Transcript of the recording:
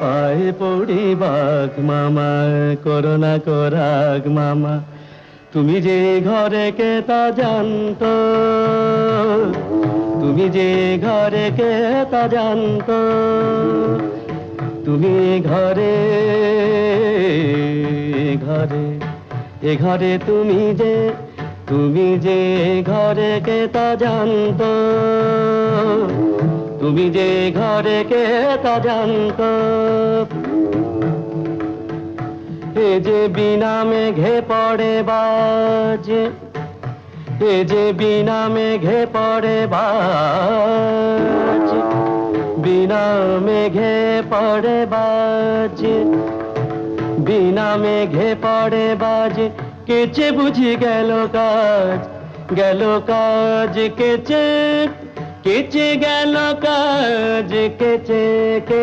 পায়ে পড়ি বাঘ মামা, করোনা করাগ মামা। তুমি যে ঘরে কে তা জানতো, তুমি যে ঘরে কে তা জানতো, তুমি ঘরে ঘরে, এ ঘরে তুমি যে তুমি যে ঘরে কে তা জানতো। তুমি যে ঘরে কে তা জানতো। এ যে বিনা মেঘে পড়ে বাজে, এ যে বিনা মেঘে পড়ে বাজ, বিনা মেঘে পড়ে বাজ, বিনা মেঘে পড়ে বাজ। কেচে বুঝি গেল কাজ গেল কাজ কেচে কেচে গেল কাজ কেচে কেচে।